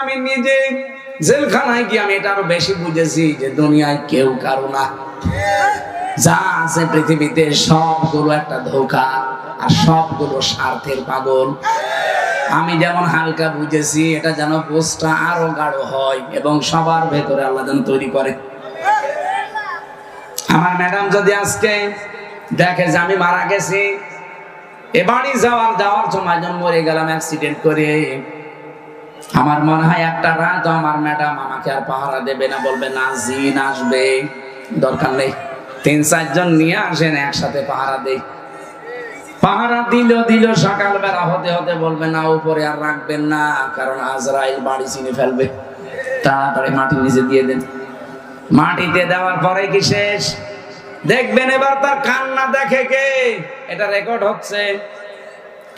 আমি নিজে জেলখানায় গিয়ে আমি এটা আরও বেশি বুঝেছি যে দুনিয়ায় কেউ কারও না। যা আছে পৃথিবীতে সবগুলো একটা ধোকা আর সবগুলো স্বার্থের পাগল। আমি যেমন হালকা বুঝেছি, এটা যেন পোস্টটা আরও গাঢ় হয় এবং সবার ভেতরে আল্লাহ যেন তৈরি করে। আমার ম্যাডাম যদি আজকে দেখে যে আমি মারা গেছি, এ বাড়ি যাওয়ার যাওয়ার সময় মরে গেলাম অ্যাক্সিডেন্ট করে। আমার মনে হয় একটা রাত আমার ম্যাডাম আমাকে আর পাহারা দেবে না, বলবে, না, জিন আসবে। দরকার নেই। তিন চারজন নিয়ে আসেন, একসাথে পাহারা দেই। পাহারা দিল দিল, সকালবেলা হতে হতে বলবে, না, উপরে আর রাখবেন না, কারণ আজরাইল বাড়ি চিনে ফেলবে। তাড়াতাড়ি মাটির নিচে দিয়ে দেন। মাটিতে দেওয়ার পরে কি শেষ? দেখবেন এবার তার কান্না দেখে কে? এটা রেকর্ড হচ্ছে।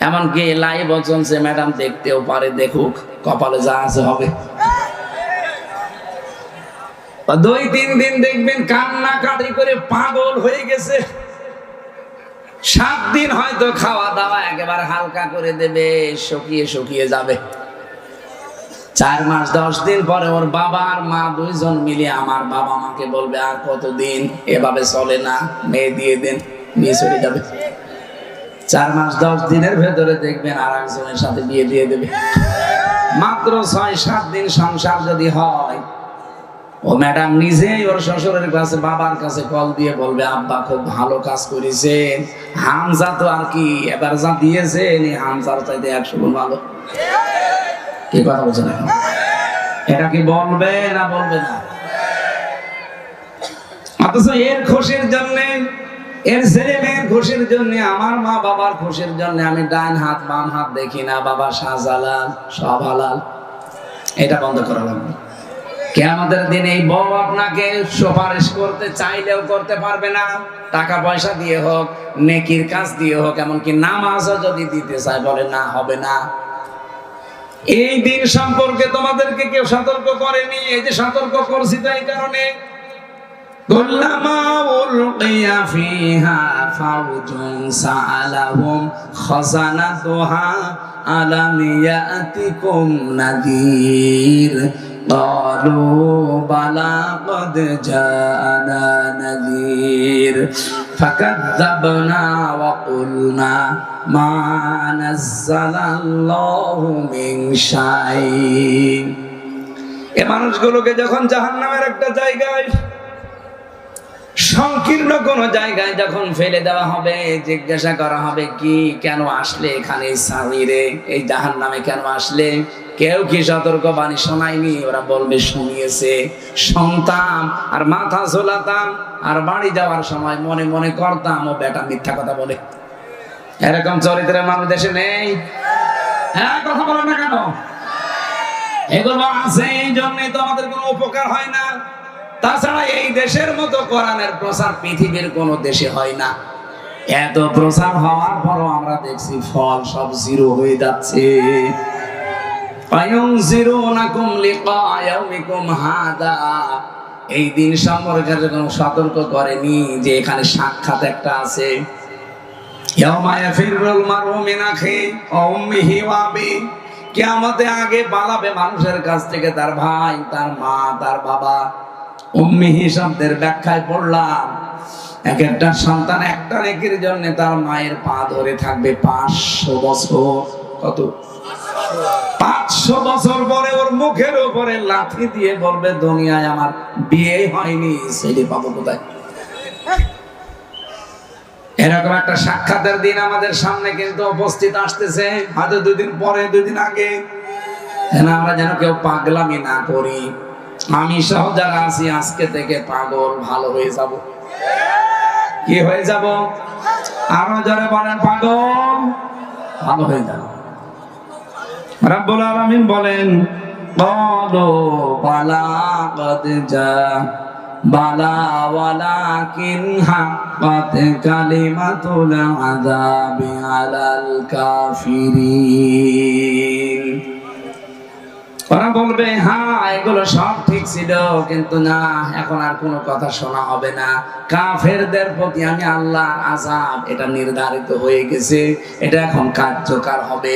এমনকি লাইভ চলছে ম্যাডাম দেখতেও পারে, দেখুক কপালে যা আছে হবে। দুই তিন দিন দেখবেন কান্না কাটি করে পাগল হয়ে গেছে। সাত দিন হয়তো খাওয়া দাওয়া একেবারে হালকা করে দেবে, শুকিয়ে শুকিয়ে যাবে। চার মাস, দশ দিন পরে ওর বাবা আর মা দুইজন মিলে আমার বাবা মাকে বলবে, আর কতদিন? এভাবে চলে না, মেয়ে দিয়ে দেন, নিয়ে চলে যাবে। চার মাস, দশ দিনের ভেতরে দেখবেন আর একজনের সাথে বিয়ে দিয়ে দেবে। মাত্র ছয়, সাত দিন সংসার যদি হয়, ও ম্যাডাম নিজেই ওর শ্বশুরের কাছে, বাবার কাছে কল দিয়ে বলবে, আব্বা, খুব ভালো কাজ করেছেন। হামজা তো আর কি, এবার যা দিয়েছেন, এই হামজার চাইতে একশো গুণ ভালো। কি কথা বলছেন এখন? এটা কি বলবে না বলবে না? অথচ এর খুশির জন্যে এর ছেলে মেয়ের খুশির জন্য, আমার মা বাবার খুশির জন্য আমি ডান হাত, বাম হাত দেখি না, বাবা শাহজালাল সব হালাল এটা বন্ধ করা লাগবে। দিন এই বউ আপনাকে সুপারিশ করতে চাইলেও করতে পারবে না। টাকা পয়সা দিয়ে হোক, নেকির কাজ দিয়ে হোক, এমনকি নামাজও যদি দিতে চায়, বলে না, হবে না। এই দিন সম্পর্কে তোমাদেরকে কেউ সতর্ক করেনি, এই যে সতর্ক করছি তো এই কারণে كلما ألقي فيها فوج سألهم خزنتها ألم يأتكم نذير قالوا بلى قد جاءنا نذير فكذبنا وقلنا ما نزل الله من شيء এ মানুষগুলোকে যখন জাহান্নামের একটা জায়গায় সংকীর্ণ কোন জায়গায় যখন ফেলে দেওয়া হবে, জিজ্ঞাসা করা হবে, কি কেন আসলে এখানে সামিরে এই জাহান নামে কেন আসলে? কেউ কি সতর্ক বাণী শোনায়নি? ওরা বলবে, শুনিয়েছে। শুনতাম আর মাথা ঝোলাতাম আর বাড়ি যাওয়ার সময় মনে মনে করতাম, ও বেটা মিথ্যা কথা বলে। এরকম চরিত্রের মানুষ দেশে নেই। হ্যাঁ কথা বলো না কেন? এগুলো আছে, এই জন্যই তো আমাদের কোনো উপকার হয় না। তাছাড়া এই দেশের মতো কোরআনের প্রচার পৃথিবীর কোনো দেশে হয় না। এত প্রচার হওয়ার পরও আমরা দেখছি ফল সব জিরো হয়ে যাচ্ছে। এই দিন সম্পর্কে যখন সতর্ক করেনি যে এখানে সাক্ষাৎ একটা আছে। ওয়া আগে পালাবে মানুষের কাছ থেকে তার ভাই, তার মা, তার বাবা। উম্মিহি শব্দের ব্যাখ্যায় পড়লাম এক একটা সন্তান একটা নেকির জন্য তার মায়ের পা ধরে থাকবে পাঁচশো বছর। কত? পাঁচশো বছর পরে ওর মুখের উপরে লাথি দিয়ে বলবে, দুনিয়ায় আমার বিয়ে হয়নি, ছেলে পাবো কোথায়? এরকম একটা সাক্ষাতের দিন আমাদের সামনে কিন্তু উপস্থিত আসতেছে। হয়তো দুদিন পরে, দুদিন আগে। আমরা যেন কেউ পাগলামি না করি? আমি সব যারা আছি, আজকে থেকে পাগল ভালো হয়ে যাব। কি হয়ে যাব? আরও যারা বলেন, পাগল ভালো হয়ে যাব। রাব্বুল আলামিন বলেন, বালা যা বালা ওয়ালাকিন হাক্কাত কালিমাতুল আলাল কাফিরিন। বলবে হ্যাঁ এগুলো সব ঠিক ছিল, কিন্তু না, এখন আর কোনো কথা শোনা হবে না। কাফেরদের প্রতি আমি আল্লাহর আজাব এটা নির্ধারিত হয়ে গেছে, এটা এখন কার্যকর হবে।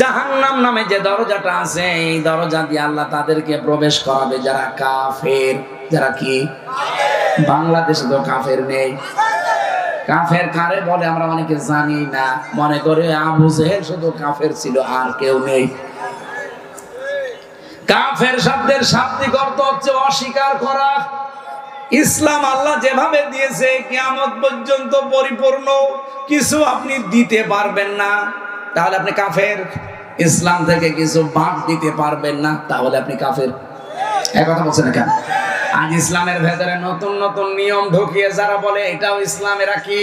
জাহান্নাম নামে যে দরজাটা আছে, এই দরজা দিয়ে আল্লাহ তাদেরকে প্রবেশ করাবে। যারা কাফের, যারা কি? বাংলাদেশে তো কাফের নেই। কাফের কারে বলে? আমরা অনেকে জানি না। মনে করে আবু জেহেল শুধু কাফের ছিল, আর কেউ নেই। কাফের শব্দের শাব্দিক অর্থ হচ্ছে অস্বীকার করা। ইসলাম আল্লাহ যেভাবে দিয়েছে, কিয়ামত পর্যন্ত পরিপূর্ণ। কিছু আপনি দিতে পারবেন না। তাহলে আপনি কাফের? ইসলাম থেকে কিছু বাদ দিতে পারবেন না, তাহলে আপনি কাফের। এক কথা বলছেন কেন? আজ ইসলামের ভেতরে নতুন নতুন নিয়ম ঢুকিয়ে যারা বলে, এটাও ইসলাম এরা কি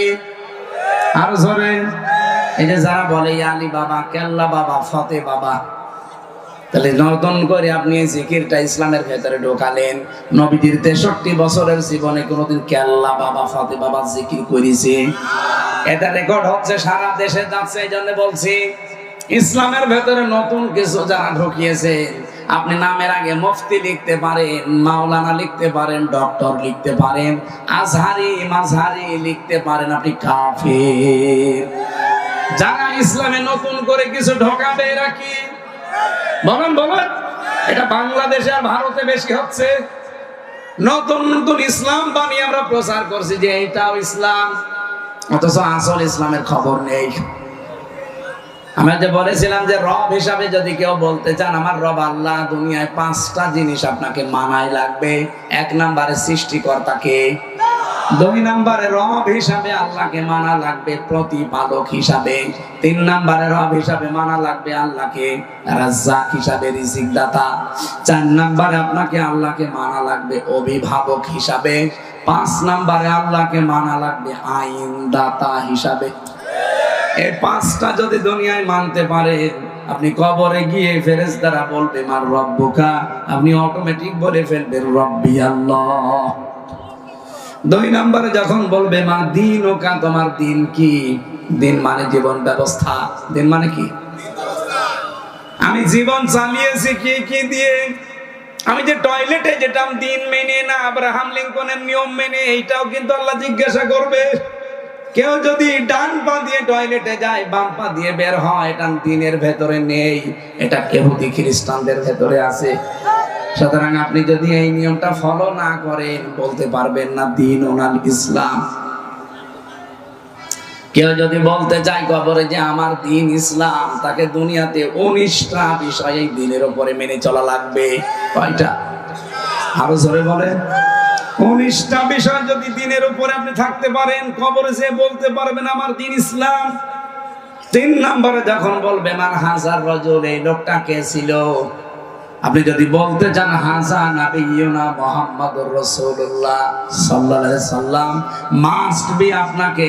আরও এই যে যারা বলে আলী বাবা, কেল্লা বাবা, ফতে বাবা। তাহলে নতুন করে আপনি এই জিকিরটা ইসলামের ভেতরে ঢোকালেন। নবীজির তেষট্টি বছরের জীবনে কোনোদিন কেল্লা বাবা ফাতে বাবা জিকির করেছে। এটা রেকর্ড হচ্ছে, সারা দেশে যাচ্ছে এই জন্য বলছি, ইসলামের ভেতরে নতুন কিছু যারা ঢুকিয়েছে, আপনি নামের আগে মুফতি লিখতে পারেন, মাওলানা লিখতে পারেন, ডক্টর লিখতে পারেন, আজহারি, মাঝহারি লিখতে পারেন, আপনি কাফের। যারা ইসলামে নতুন করে কিছু ঢোকাবে, এরা কি? বলেন বলেন। এটা বাংলাদেশে আর ভারতে বেশি হচ্ছে। নতুন নতুন ইসলাম বানিয়ে আমরা প্রচার করছি যে এটাও ইসলাম, অথচ আসল ইসলামের খবর নেই। আমরা যে বলেছিলাম যে রব হিসাবে যদি কেউ বলতে চান, আমার রব আল্লাহ দুনিয়ায় পাঁচটা জিনিস আপনাকে মানায় লাগবে। এক নম্বরে সৃষ্টিকর্তাকে দুই নম্বরে রব হিসাবে আল্লাহকে মানা লাগবে, প্রতিপালক হিসাবে। তিন নম্বরে রব হিসাবে মানা লাগবে আল্লাহকে, রাজ্জাক হিসাবে রিজিক দাতা চার নম্বরে আপনাকে আল্লাহকে মানা লাগবে অভিভাবক হিসাবে। পাঁচ নম্বরে আল্লাহকে মানা লাগবে আইন দাতা হিসাবে। এই পাঁচটা যদি দুনিয়ায় মানতে পারে, আপনি কবরে গিয়ে ফেরেস দ্বারা বলবে, মার রব্বুকা? আপনি অটোমেটিক বলে ফেলবেন, রব্বি আল্লাহ। দুই নম্বরে যখন বলবে, মা, দিন ওকা তোমার দিন কি? দিন মানে জীবন ব্যবস্থা। দিন মানে কি? আমি জীবন চালিয়েছি, কি কি দিয়ে? আমি যে টয়লেটে যেতাম, দিন মেনে না, আব্রাহাম লিঙ্কনের নিয়ম মেনে, এইটাও কিন্তু আল্লাহ জিজ্ঞাসা করবে। কেউ যদি ডান পা দিয়ে টয়লেটে যায়, বাম পা দিয়ে বের হয়, এটা দিনের ভেতরে নেই। এটা কেহুদি খ্রিস্টানদের ভেতরে আছে। সুতরাং আপনি যদি এই নিয়মটা ফলো না করেন, বলতে পারবেন না দিন ওনাল ইসলাম। কেউ যদি বলতে চায় কবরে যে আমার দিন ইসলাম, তাকে দুনিয়াতে উনিশটা বিষয় দিনের উপরে মেনে চলা লাগবে। কয়টা? আরও জোরে বলেন। উনিশটা বিষয় যদি দিনের উপরে আপনি থাকতে পারেন, কবরে যে বলতে পারবেন আমার দিন ইসলাম। তিন নম্বরে যখন বলবেন, আর হাজার রজল, এই লোকটা কে ছিল? আপনি যদি বলতে চান হাসা নাবিয়ুনা মোহাম্মদুর রাসূলুল্লাহ সাল্লাল্লাহু সাল্লাম মাস্ট বি আপনাকে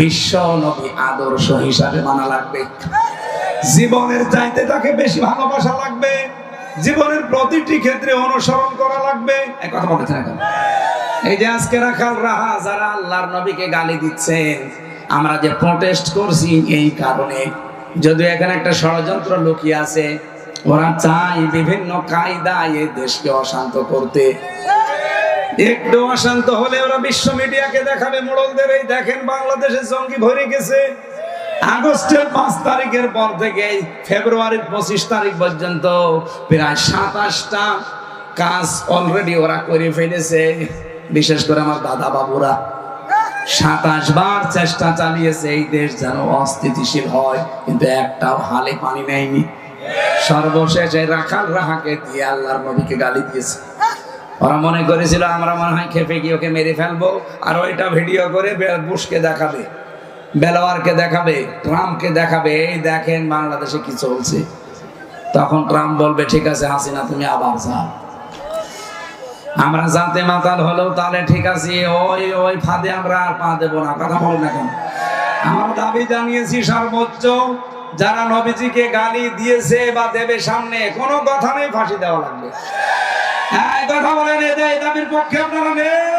বিশ্ব নবী আদর্শ হিসাবে মানা লাগবে। জীবনের চাইতে তাকে বেশি ভালোবাসা লাগবে। জীবনের প্রতিটি ক্ষেত্রে অনুসরণ করা লাগবে। এক কথা বলতে থাকেন এই যে আজকে রাখাল রাহা, যারা আল্লাহর নবীকে গালি দিচ্ছেন, আমরা যে প্রটেস্ট করছি এই কারণে যদি এখানে একটা ষড়যন্ত্র লুকিয়ে আছে ওরা চায় বিভিন্ন কায়দায় এই দেশকে অশান্ত করতে। একটু অশান্ত হলে ওরা বিশ্ব মিডিয়াকে দেখাবে। মোড়লদের এই দেখেন বাংলাদেশে জঙ্গি ভরে গেছে। আগস্টের পাঁচ তারিখের পর থেকে ফেব্রুয়ারির পঁচিশ তারিখ পর্যন্ত প্রায় সাতাশটা কাজ অলরেডি ওরা করে ফেলেছে। বিশেষ করে আমার দাদা বাবুরা। সাতাশ বার চেষ্টা চালিয়েছে এই দেশ যেন অস্থিতিশীল হয়, কিন্তু একটাও হালে পানি নেয়নি। সর্বশেষ রাখাল রাহাকে দিয়ে আল্লাহর নবীকে গালি দিয়েছে। ওরা মনে করেছিল, আমরা মনে হয় খেপে গিয়ে ওকে মেরে ফেলব, আর ওইটা ভিডিও করে বুশকে দেখাবে, বেলোয়ারকে দেখাবে, ট্রাম্পকে দেখাবে, এই দেখেন বাংলাদেশে কি চলছে। তখন ট্রাম্প বলবে, ঠিক আছে হাসিনা, তুমি আবার যাও। আমরা জাতে মাতাল হলেও তাহলে ঠিক আছে, ওই ওই ফাঁদে আমরা আর পা দেবো না, কথা বলেন এখন আমার দাবি জানিয়েছি সর্বোচ্চ যারা নবীজিকে গালি দিয়েছে বা দেবে সামনে, কোনো কথা নেই, ফাঁসি দেওয়া লাগবে। হ্যাঁ কথা বলেন, এই দাবির পক্ষে আপনারা নেই